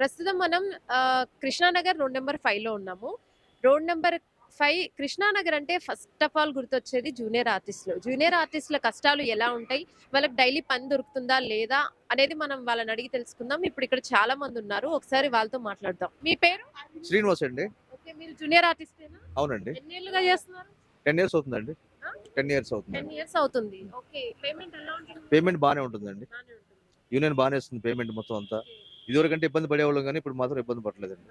ప్రస్తుతం మనం Krishna Nagar road number 5లో ఉన్నాము. రోడ్ నెంబర్ 5 కృష్ణానగర్ అంటే ఫస్ట్ ఆఫ్ ఆల్ గుర్తొచ్చేది జూనియర్ ఆర్టిస్ట్‌లు. జూనియర్ ఆర్టిస్ట్‌ల కష్టాలు ఎలా ఉంటాయి? వాళ్ళకి డైలీ పని దొరుకుతుందా? లేదా? అనేది మనం వాళ్ళని అడిగి తెలుసుకుందాం. ఇప్పుడు ఇక్కడ చాలా మంది ఉన్నారు. ఒకసారి వాళ్ళతో మాట్లాడదాం. మీ పేరు? శ్రీనివాస్ అండి. మీరు జూనియర్ ఆర్టిస్టేనా? అవునండి చేస్తున్నారు? టెన్ ఇయర్స్ అవుతుందండి? టెన్ ఇయర్స్ 10 అవుతుందండి ఇయర్స్ అవుతుంది. ఓకే. పేమెంట్ ఎలా ఉంటుంది? పేమెంట్ బాగానే ఉంటుందండి. యూనియన్ బాగానే ఇస్తుంది పేమెంట్ మొత్తం అంతా ఇదివరకంటే ఇబ్బంది పడేవాళ్ళం కానీ ఇప్పుడు మాత్రం ఇబ్బంది పడలేదండి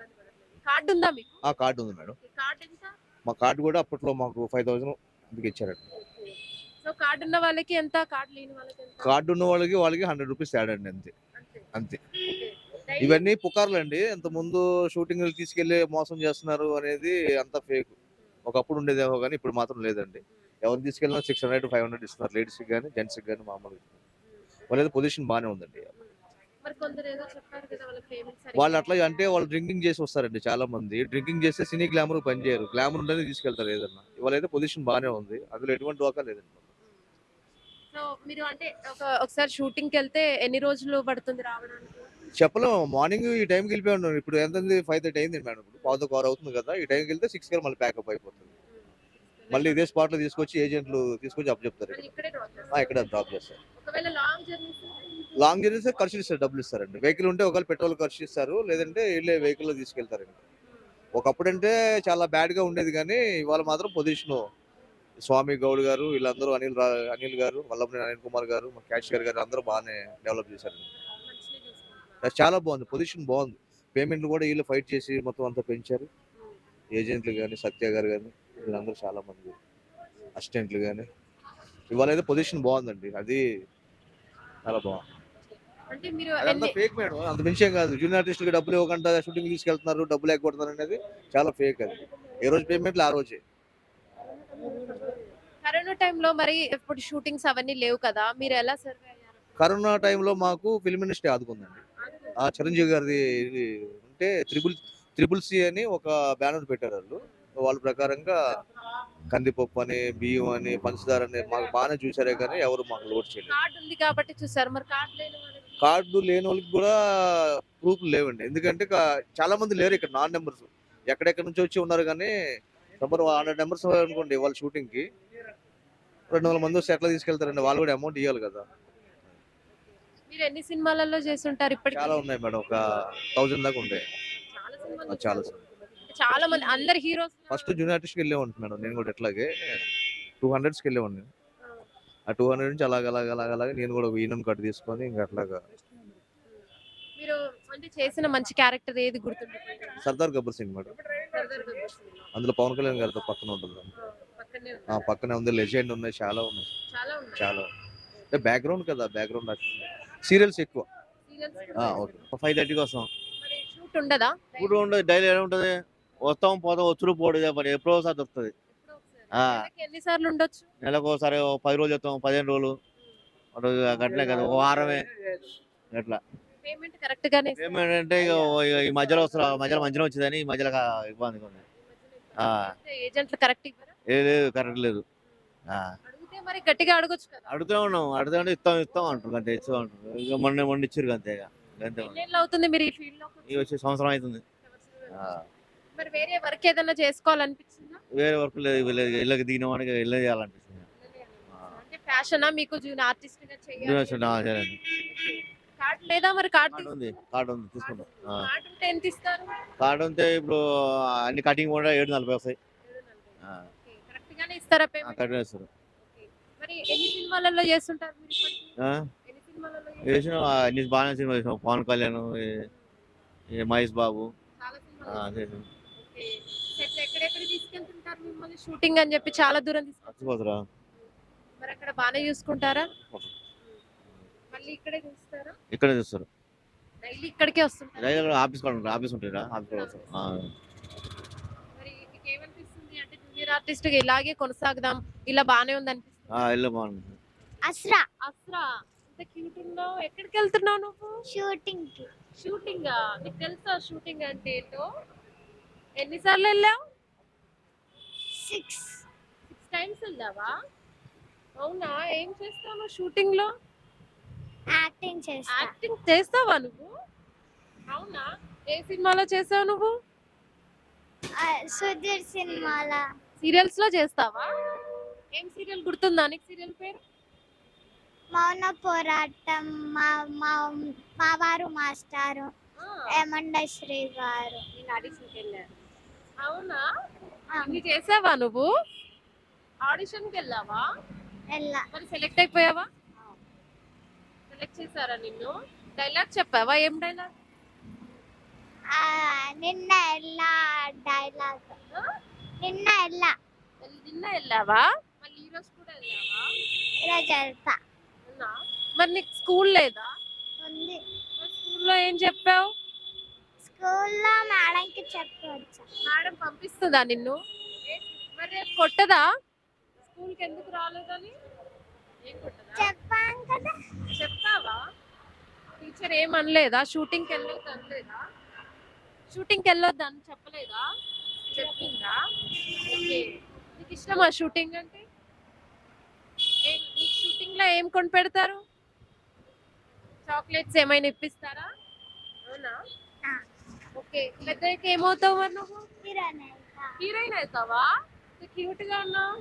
కార్డు ఉందా మీకు? ఆ కార్డు ఉంది మేడం. కార్డు ఎంత? మా కార్డు కూడా అప్పట్లో మాకు ఫైవ్ థౌసండ్ ఇందుకు ఇచ్చారండి. సో కార్డు ఉన్న వాళ్ళకి ఎంత? కార్డు లేని వాళ్ళకి ఎంత? కార్డు ఉన్న వాళ్ళకి వాళ్ళకి హండ్రెడ్ రూపీస్ తేడా అండి అంతే. అంతే. ఇవన్నీ పుకార్లు అండి ఇంత ముందు షూటింగ్ తీసుకెళ్ళి మోసం చేస్తున్నారు అనేది అంతా ఫేక్. ఒకప్పుడు ఉండేదేమో కానీ ఇప్పుడు మాత్రం లేదండి. ఎవరు తీసుకెళ్ళినా సిక్స్ హండ్రెడ్ ఫైవ్ హండ్రెడ్ ఇస్తున్నారు. లేడీస్కి కానీ జెంట్స్కి కానీ మామూలుగా వాళ్ళది పొజిషన్ బాగానే ఉందండి. వాళ్ళ అట్లా అంటే వాళ్ళు డ్రింకింగ్ చేసి వస్తారండి చాలా మంది. డ్రింకింగ్ చేస్తే సినీ గ్లామర్ పని చేయరు గ్లామర్ ఉంటేనే తీసుకెళ్తారు ఏదన్నా. ఇవాళైతే పొజిషన్ బాగానే ఉంది. అందులో ఎటువంటి డోకా లేదండి సో మీరు అంటే ఒక ఒకసారి షూటింగ్కి వెళ్తే ఎన్ని రోజులు పడుతుంది రావడానికి? చెప్పలేము మార్నింగ్ ఈ టైంకి వెళ్ళిపోయి ఉన్నాను ఇప్పుడు ఎంత ఫైవ్ థర్టీ అయింది మేడం. ఇప్పుడు పావుతో కవర్ అవుతుంది కదా. ఈ టైంకి వెళ్తే సిక్స్కి మళ్ళీ ప్యాకప్ అయిపోతుంది. మళ్ళీ ఇదే స్పాట్లో తీసుకొచ్చి ఏజెంట్లు తీసుకొచ్చి అప్ చెప్తారు ఇక్కడే. డ్రాప్ చేస్తారు. లాంగ్ జర్నీస్ లాంగ్ జర్నీస్ ఖర్చు ఇస్తారు డబ్బులు ఇస్తారండి. వెహికల్ ఉంటే ఒకవేళ పెట్రోల్ ఖర్చు ఇస్తారు లేదంటే వెళ్ళే వెహికల్లో తీసుకెళ్తారండి. ఒకప్పుడు అంటే చాలా బ్యాడ్గా ఉండేది కానీ ఇవాళ మాత్రం పొజిషన్ స్వామి గౌడ్ గారు వీళ్ళందరూ అనిల్ రా అనిల్ గారు వల్లభనేని అనిల్ కుమార్ గారు మా క్యాషియర్ గారు అందరూ బాగానే డెవలప్ చేశారు మంచిగా చూసుకుంటున్నారు. అది చాలా బాగుంది పొజిషన్ బాగుంది. పేమెంట్లు కూడా వీళ్ళు ఫైట్ చేసి మొత్తం అంతా పెంచారు. ఏజెంట్లు కానీ సత్య గారు కానీ వీళ్ళందరూ చాలా మంది అసిస్టెంట్లు కానీ ఇవాళ అయితే పొజిషన్ బాగుందండి. అది చాలా బాగుంది. అంటే మీరు అదంతా ఫేక్ మేడం. అంత మించేం కాదు. జూనియర్ ఆర్టిస్ట్కి డబ్బులు ఇవ్వకుండా షూటింగ్ తీసుకెళ్తున్నారు డబ్బులు ఎగ్గొడుతున్నారు అనేది చాలా ఫేక్ అది. ఏ రోజు పేమెంట్లు ఆ రోజే. కరోనా టైంలో మరి ఇప్పుడు షూటింగ్స్ అవన్నీ లేవు కదా మీరు ఎలా సర్వే కరోనా టైంలో మాకు ఫిల్మ్ ఇండస్ట్రీ ఆదుకుందండి. ఆ చిరంజీవి గారిది ఉంటే త్రిబుల్ త్రిబుల్ సి అని ఒక బ్యానర్ పెట్టారు వాళ్ళు. వాళ్ళ ప్రకారంగా కందిపప్పు అని బియ్యం అని పంచదార అని మాకు బాగానే చూసారే కానీ ఎవరు మాకు లోడ్ చేయలేదు. కార్డు ఉంది కాబట్టి చూసారు మరి కార్డు లేని వాళ్ళకి? కార్డు లేని వాళ్ళకి కూడా ప్రూఫ్ లేవండి. ఎందుకంటే కా- చాలా మంది లేరు ఇక్కడ నాన్ నెంబర్స్. ఎక్కడెక్కడ నుంచి వచ్చి ఉన్నారు కానీ నెంబర్ హండ్రెడ్ నెంబర్స్ అనుకోండి వాళ్ళ షూటింగ్కి రెండు వందల మంది వస్తే ఎట్లా తీసుకెళ్తారండి? వాళ్ళు కూడా అమౌంట్ ఇవ్వాలి కదా. మీరు ఎన్ని సినిమాలలో చేస్తుంటారు ఇప్పటికి? చాలా ఉన్నాయి మేడం. ఒక థౌజండ్ దాకా ఉంటాయి. చాలా సినిమాలు ఆ, చాలా చేశారు. చాలా మంది అందరు హీరోస్ ఫస్ట్ జూనియర్ ఆర్టిస్ట్కి వెళ్ళేవాడిని మేడం నేను కూడా ఎట్లాగే. టూ హండ్రెడ్స్కి వెళ్ళేవాడిని ఆ టూ హండ్రెడ్ నుంచి అలాగ అలాగ అలాగ అలాగ నేను కూడా ఒక ఈనం కట్ తీసుకొని ఇంకా అట్లాగా. మీరు అంటే చేసిన మంచి క్యారెక్టర్ ఏది గుర్తుండిపోయింది? సర్దార్ గబ్బర్ సింగ్ మేడం. అందులో పవన్ కళ్యాణ్ గారితో పక్కన ఉంటుంది. పక్కనే ఉంది. ఆ పక్కనే ఉంది. లెజెండ్ ఉన్నాయి. చాలా ఉన్నాయి. చాలా అంటే బ్యాక్గ్రౌండ్ కదా బ్యాక్గ్రౌండ్ సీరియల్స్ ఎక్కువ. ఓకే. ఫైవ్ థర్టీకి వస్తాం మరి షూట్ ఉండదా? ఉండదు. డైలీ ఎలా ఉంటుంది? వస్తాం పోతాం వచ్చుడు పోడు పని. ఎప్పుడో ఒకసారి దొరుకుతుంది. ఎన్నిసార్లు ఉండొచ్చు? నెలకు ఒకసారి పది రోజులు చెప్తాం పదిహేను రోజులు. గట్లే కదా ఒక వారమే. అట్లా పేమెంట్ కరెక్ట్ గానే ఓ- ఇక ఈ మధ్యలో వస్తారు మధ్యలో మధ్యలో వచ్చిందని ఈ మధ్యలో ఇబ్బందిగా ఉంది. అంటే ఏజెంట్లు కరెక్ట్ ఏ లేదు కరెక్ట్ లేదు. అడిగితే మరి గట్టిగా అడగొచ్చు కదా. అడుగుతూనే ఉన్నాం అడుగుతా ఉంటే ఇస్తాం ఇస్తాం అంటారు అంతే ఇస్తాం అంటారు. ఇక మొన్న మొన్న ఇచ్చారు అంతే ఇక అంతే అవుతుంది మీరు ఈ ఫీల్డ్లో ఇక వచ్చే సంవత్సరం అవుతుంది. మరి వేరే వర్క్ ఏదైనా చేసుకోవాలనిపించిందా? వేరే వర్క్ లేదు ఇళ్ళకి దిగిన వాడికి ఇళ్ళ చేయాలనిపిస్తుంది. అంటే ఫ్యాషనా మీకు జూనియర్ ఆర్టిస్ట్గా చేయాలి. కార్డ్ లేదా మరి కార్డ్ ఉంది కార్డు ఉంది తీసుకుంటాం. కార్డ్ ఉంటే ఎంత ఇస్తారు? కార్డు ఉంటే ఇప్పుడు అన్ని కటింగ్ కూడా ఏడు నలభై వస్తాయి. కరెక్ట్ గానే ఇస్తారా పేమెంట్ కటింగ్ వేస్తారు మరి ఎన్ని సినిమాలలో చేస్తుంటారు మీరు వేసిన అన్ని బాగానే సినిమా చేసినాం. పవన్ కళ్యాణ్ మహేష్ బాబు. చాలా ఆ, సినిమాలు చేసినాం. ఓకే. సెట్ ఎక్కడెక్కడ తీసుకెళ్తుంటారు మిమ్మల్ని? షూటింగ్ అని చెప్పి చాలా దూరం తీసుకెళ్తారు మరి అక్కడ బాగానే చూసుకుంటారా? మళ్ళీ ఇక్కడే చూస్తారా? ఇక్కడే చూస్తారు. డైలీ ఇక్కడికే వస్తుంటారు? రైలు ఆఫీస్ కాడ ఉంటారు ఆఫీస్ ఉంటారా ఆఫీస్ కాడ వస్తారు. మరి మీకు ఏమనిపిస్తుంది? అంటే జూనియర్ ఆర్టిస్ట్ ఇలాగే కొనసాగుదాం ఇలా బానే ఉంది అనిపిస్తుంది ఆ, ఇల్లు బాగుంది. అస్రా. అస్రా ఇంత క్యూట్ ఉన్నావు. ఎక్కడికి వెళ్తున్నావు నువ్వు? Shooting shooting? నీకు తెలుసా షూటింగ్ అంటే ఏంటో? ఎన్నిసార్లు వెళ్ళావు? సిక్స్. సిక్స్ టైమ్స్ వెళ్ళావా? అవునా ఏం చేస్తావు షూటింగ్లో యాక్టింగ్ చేస్తా. యాక్టింగ్ చేస్తావా నువ్వు? అవునా ఏ సినిమాలో చేసావు నువ్వు? సుధీర్ సినిమాల. సీరియల్స్లో చేస్తావా? ఏం సీరియల్ గుర్తుందా నీకు సీరియల్ పేరు? మౌన పోరాటం మా మా మా వారు మాస్టారు. ఏమండ శ్రీ గారు నేను ఆడిషన్కి వెళ్ళాను. అవునా? ఇన్ని చేసావా నువ్వు? ఆడిషన్కి వెళ్ళావా? ఎల్లా మరి సెలెక్ట్ అయిపోయావా? సెలెక్ట్ చేశారా నిన్ను? డైలాగ్ చెప్పావా? ఏం డైలాగ్ నిన్న ఎల్లా డైలాగ్ నిన్న ఎల్లా నిన్న వెళ్ళావా? మళ్ళీ ఈ రోజు కూడా వెళ్ళావా? ఈరోజు వెళ్తా. మరి నీకు స్కూల్ లేదా? ఉంది. స్కూల్లో ఏం చెప్పావు? స్కూల్లో మేడంకి చెప్పి వచ్చా మేడం పంపిస్తుందా నిన్ను? మరి కొట్టదా? స్కూల్కి ఎందుకు రాలేదని? చెప్పాను కదా. చెప్తావా? టీచర్ ఏం అనలేదా షూటింగ్కి వెళ్ళొద్దు అనలేదా? షూటింగ్కి వెళ్ళొద్దు అని చెప్పలేదా? చెప్పిందా? ఓకే. నీకు ఇష్టమా షూటింగ్ అంటే? నీకు షూటింగ్లో ఏం కొని పెడతారు చాక్లెట్స్ ఏమైనా ఇప్పిస్తారా? అవునా. ఓకే. పెద్దకి ఏమవుతావు మరి నువ్వు? హీరోయిన్ అవుతావా? క్యూట్గా ఉన్నావు.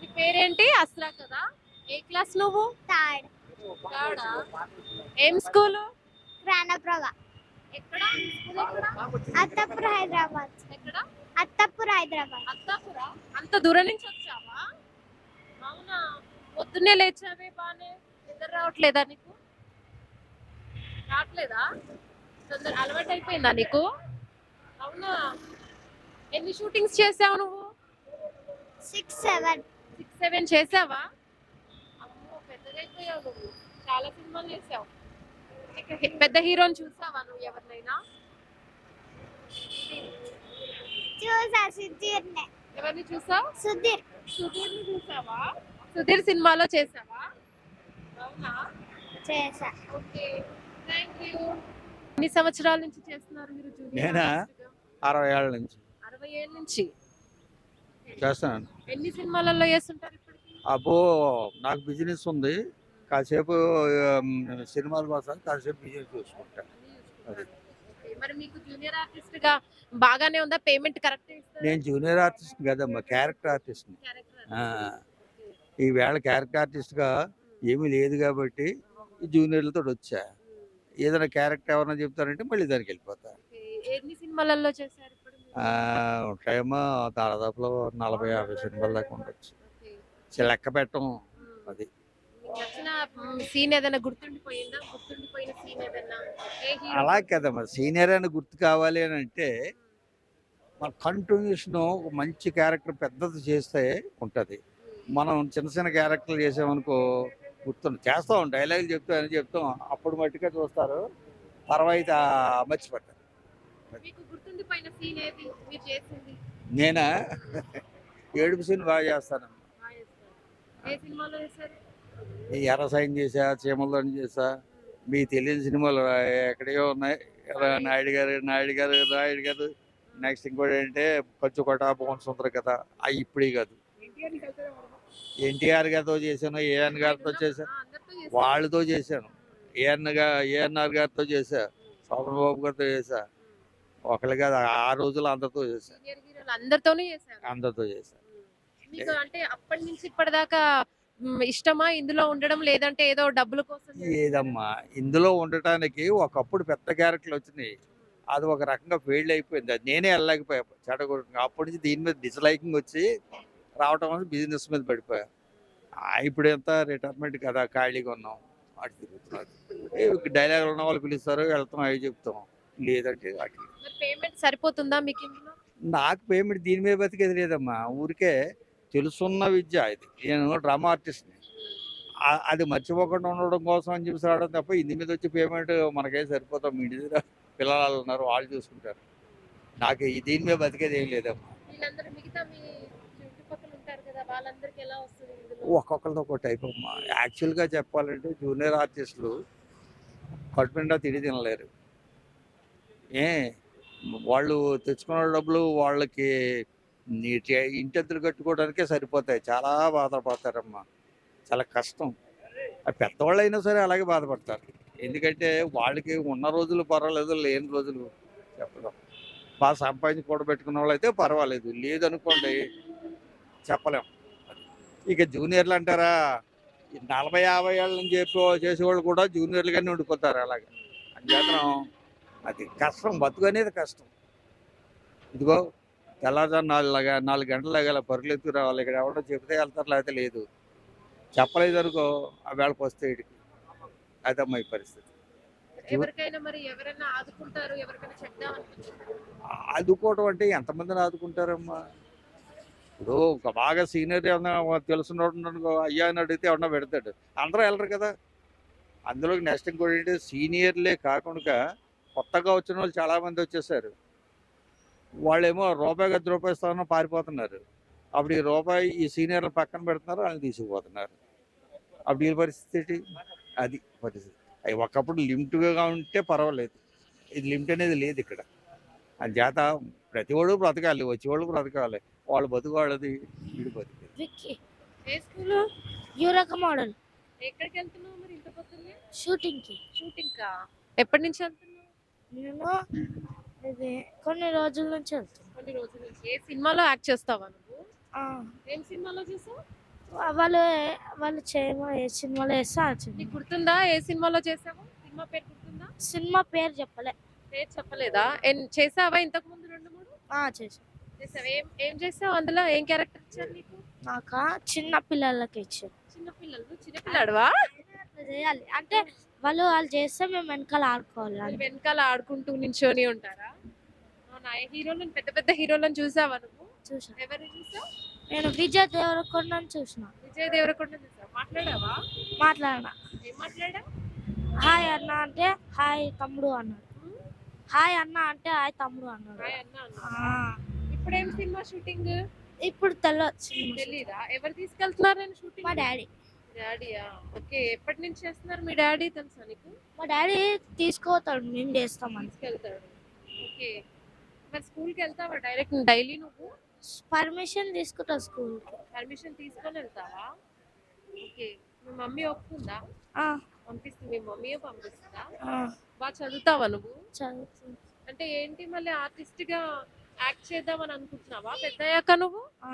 నీ పేరేంటి? అస్రా కదా. ఏ క్లాస్ నువ్వు? థర్డ్. థర్డా? ఏం స్కూల్? ప్రాణప్రభ. ఎక్కడ? అత్తపూర్ హైదరాబాద్. ఎక్కడ? అత్తపూర్ హైదరాబాద్. అత్తాపురా? అంత దూరం నుంచి వచ్చావా? అవునా? పొద్దున్నే లేచావే బానే. నిద్ర రావట్లేదా నీకు? రావట్లేదా? తొందర అలవాటు అయిపోయిందా నీకు? అవునా? ఎన్ని షూటింగ్స్ చేసావు నువ్వు? సిక్స్ సెవెన్ సిక్స్ సెవెన్ చేసావా? అమ్మో పెద్దగా అయిపోయావు నువ్వు. చాలా సినిమాలు చేసావు. పెద్ద హీరోని చూసావా నువ్వు ఎవరినైనా? చూసా సుధీర్నే. ఎవరిని చూసావు? సుధీర్. సుధీర్ చూసావా? సుధీర్ సినిమాలో చేసావా? అవునా? చేసా. ఓకే. Thank you. ఎన్ని సంవత్సరాల నుంచి చేస్తున్నారు మీరు నేనా? అరవై ఏళ్ళ నుంచి. అరవై ఏళ్ళ నుంచి? చేస్తాను. ఎన్ని సినిమాలలో ఇప్పటికి? అబ్బో నాకు బిజినెస్ ఉంది. కాసేపు ఆమ్, సినిమాల కోసం కాసేపు బిజినెస్ చూసుకుంటా. అన్ని చూసుకుంటారు. అది. ఓకే. మరి మీకు జూనియర్ ఆర్టిస్ట్గా బాగానే ఉందా? పేమెంట్ కరెక్ట్ నేను జూనియర్ ఆర్టిస్ట్ కదమ్మా క్యారెక్టర్ ఆర్టిస్ట్ని. ఆ, ఈ వేళ క్యారెక్టర్ ఆర్టిస్ట్గా ఏమీ లేదు కాబట్టి ఈ జూనియర్లతో వచ్చా. ఏదైనా క్యారెక్టర్ ఎవరైనా చెప్తారంటే మళ్ళీ దానికి వెళ్ళిపోతా. ఎన్ని సినిమాలలో చేశారు దాదాపులో నలభై యాభై సినిమాల దాకా ఉండొచ్చు. లెక్క పెట్టం. అది. మీకు నచ్చిన సీన్ ఏదైనా గుర్తుండిపోయిందా? గుర్తుండిపోయిన సీన్ ఏదైనా? ఏ hero అలా కదమ్మా. సీనియర్ అని గుర్తు కావాలి అని అంటే మన కంటిన్యూషన్ ఒక మంచి క్యారెక్టర్ పెద్దది చేస్తే ఉంటుంది. మనం చిన్న చిన్న క్యారెక్టర్లు చేసామనుకో గుర్తుండు చేస్తాం డైలాగులు చెప్తాం అని చెప్తాం. అప్పుడు మట్టుగా చూస్తారు. తర్వాత మర్చిపోతారు. మీకు గుర్తుండిపోయిన సీన్ ఏది? మీరు చేసింది? నేనా? ఏడుపు సీన్ బాగా చేస్తాను. ఎర్ర సైన్ చేసా చీమలని చేసా మీ తెలియని సినిమాలు ఎక్కడియో ఉన్నాయి. నాయుడు గారు నాయుడు గారు నాయుడు గారు. నెక్స్ట్ ఇంకోటి ఏంటంటే పచ్చుకోట భువన్ సుందర కథ. అవి ఇప్పుడే కాదు. ఎన్టీఆర్ గారితో చేశాను ఏఎన్ గారితో చేశాను. వాళ్ళతో చేశాను. ఏఎన్గా ఏఎన్ఆర్ గారితో చేశా బాబు గారితో చేశా ఒకళ్ళు కాదు ఆ రోజులు అందరితో చేశా. సీనియర్ హీరోలు అందరితోనూ చేశారు. అందరితో చేశా. మీకు అంటే అప్పటి నుంచి ఇప్పటిదాకా ఇష్టమా ఇందులో ఉండడం లేదంటే ఏదో డబ్బుల కోసం ఏదమ్మా ఇందులో ఉండటానికి ఒకప్పుడు పెద్ద క్యారెక్టర్లు వచ్చినాయి. అది ఒక రకంగా ఫెయిల్ అయిపోయింది. అది నేనే వెళ్ళలేకపోయా చెడగొట్టు అప్పటి నుంచి దీని మీద డిస్లైకింగ్ వచ్చి రావటం వల్ల బిజినెస్ మీద పడిపోయా. ఇప్పుడు ఎంత రిటైర్మెంట్ కదా ఖాళీగా ఉన్నాం. అటు తిరుగుతున్నారు డైలాగ్ ఉన్న వాళ్ళు పిలుస్తారు వెళ్తాం అవి చెప్తాం. లేదంటే వాటికి. పేమెంట్ సరిపోతుందా మీకు నాకు పేమెంట్ దీని మీద బతికేది లేదమ్మా. ఊరికే తెలుసున్న విద్య ఇది. నేను డ్రామా ఆర్టిస్ట్ని అది మర్చిపోకుండా ఉండడం కోసం అని చెప్పి రావడం తప్ప ఇంది మీద వచ్చి పేమెంట్ మనకేం సరిపోతాం. మీ ఇంటి దగ్గర పిల్లలు ఉన్నారు వాళ్ళు చూసుకుంటారు. నాకు దీని మీద బతికేది ఏం లేదమ్మా వీళ్ళందరూ మిగతా మీ చుట్టుపక్కల ఒక్కొక్కరితో ఒక టైప్. అమ్మా యాక్చువల్గా చెప్పాలంటే జూనియర్ ఆర్టిస్టులు కట్టుకుండా తిడి తినలేరు. ఏ వాళ్ళు తెచ్చుకున్న డబ్బులు వాళ్ళకి నీటి ఇంటెత్తులు కట్టుకోవడానికే సరిపోతాయి. చాలా బాధపడతారమ్మా. చాలా కష్టం. పెద్దవాళ్ళు అయినా సరే అలాగే బాధపడతారు. ఎందుకంటే వాళ్ళకి ఉన్న రోజులు పర్వాలేదు లేని రోజులు చెప్పడం. బాగా సంపాదించి కూడబెట్టుకున్న వాళ్ళు అయితే పర్వాలేదు. లేదనుకోండి చెప్పలేం. ఇక జూనియర్లు అంటారా? ఈ నలభై యాభై ఏళ్ళ నుంచి చెప్పి చేసేవాళ్ళు కూడా జూనియర్లుగానే ఉండిపోతారు అలాగే. అంచేతనం అది కష్టం బతుకు అనేది కష్టం. ఇదిగో తెల్లవారుజాము నాలుగు లగ- నాలుగు గంటలు లగాల పరుగులు ఎత్తుకు రావాలి. ఇక్కడ ఎవడో చెప్తే వెళ్తారు లేకపోతే లేదు చెప్పలేదు అనుకో ఆ వేళకు వస్తే ఇడికి. అదమ్మా ఈ పరిస్థితి. ఆదుకోవడం అంటే ఎంతమందిని ఆదుకుంటారమ్మా? ఇప్పుడు ఒక బాగా సీనియర్ ఏమన్నా తెలుసున్నట్టు అయ్యా అని అడిగితే ఏమన్నా పెడతాడు. అందరూ వెళ్ళరు కదా. అందులో నెక్స్ట్ ఇంకోటి ఏంటి? సీనియర్లే కాకుండా కొత్తగా వచ్చిన వాళ్ళు చాలామంది వచ్చేసారు. వాళ్ళేమో రూపాయి గది రూపాయి స్థానం పారిపోతున్నారు. అప్పుడు ఈ రూపాయి ఈ సీనియర్లు పక్కన పెడుతున్నారు వాళ్ళని తీసుకుపోతున్నారు. అప్పుడు ఈ పరిస్థితి అది పరిస్థితి. అవి ఒకప్పుడు లిమిట్గా ఉంటే పర్వాలేదు. ఇది లిమిట్ అనేది లేదు ఇక్కడ. చేత ప్రతి వాడు బ్రతకాలి వచ్చేవాళ్ళు బ్రతకాలి. వాళ్ళు బతుకాళ్ళది వీడు బతికి. విక్కీ ఏ స్కూల్? Eureka model. ఎక్కడికి వెళ్తున్నావు మరి ఇంత పొద్దున్నే? షూటింగ్కి షూటింగ్ కా ఎప్పటి నుంచి వెళ్తున్నావు? నేను ఇది కొన్ని రోజుల నుంచి కొన్ని రోజుల నుంచి. ఏ సినిమాలో యాక్ట్ చేస్తావా నువ్వు? ఆ, ఏం సినిమాలో చేసావు? వాళ్ళు వాళ్ళు చేయమో ఏ సినిమాలో వేస్తే నీకు గుర్తుందా ఏ సినిమాలో చేసావు? సినిమా పేరు గుర్తుందా? సినిమా పేరు చెప్పలే. పేరు చెప్పలేదా? చేసావా ఇంతకు ముందు రెండు మూడు? చేసా చేసావు? ఏం ఏం చేసావు అందులో? ఏం క్యారెక్టర్ ఇచ్చారు నీకు? నాకు? చిన్న పిల్లలకి ఇచ్చారు. చిన్న పిల్లలు? చిన్న పిల్లాడువా చేయాలి. అంటే వాళ్ళు వాళ్ళు చేస్తే మేము వెనకాల ఆడుకోవాలి. వెనకాల ఆడుకుంటూ నించొని ఉంటారా? హీరోలను పెద్ద పెద్ద హీరోలను చూసావా నువ్వు? చూసా ఎవరిని చూసావు? నేను విజయ్ దేవరకొండని చూసిన విజయ్ దేవరకొండ చూసావు? మాట్లాడావా? మాట్లాడినా. ఏం మాట్లాడా హాయ్ అన్న అంటే హాయ్ తమ్ముడు అన్నాడు. హాయ్ అన్న అంటే హాయ్ తమ్ముడు అన్నాడు. ఇప్పుడేం సినిమా షూటింగ్? ఇప్పుడు తెలియదు సినిమా తెలీదా? ఎవరు తీసుకెళ్తున్నారు నేను షూటింగ్ మా డాడీ. డాడీయా? ఓకే ఎప్పటి నుంచి చేస్తున్నారు మీ డాడీ తెలుసా నీకు? మా డాడీ తీసుకోతాడు మేము చేస్తామని తీసుకెళ్తాడు. ఓకే. మరి స్కూల్కి వెళ్తావా డైరెక్ట్ డైలీ నువ్వు? పర్మిషన్ తీసుకుంటా స్కూల్కి. పర్మిషన్ తీసుకొని వెళ్తావా? ఓకే. మీ మమ్మీ ఒప్పుకుందా? పంపిస్తుంది మీ మమ్మీ పంపిస్తుందా బాగా చదువుతావా నువ్వు? చదువుతుంది అంటే ఏంటి మళ్ళీ ఆర్టిస్ట్గా యాక్ట్ చేద్దామని అనుకుంటున్నావా? పెద్దయ్యాక నువ్వు? ఆ,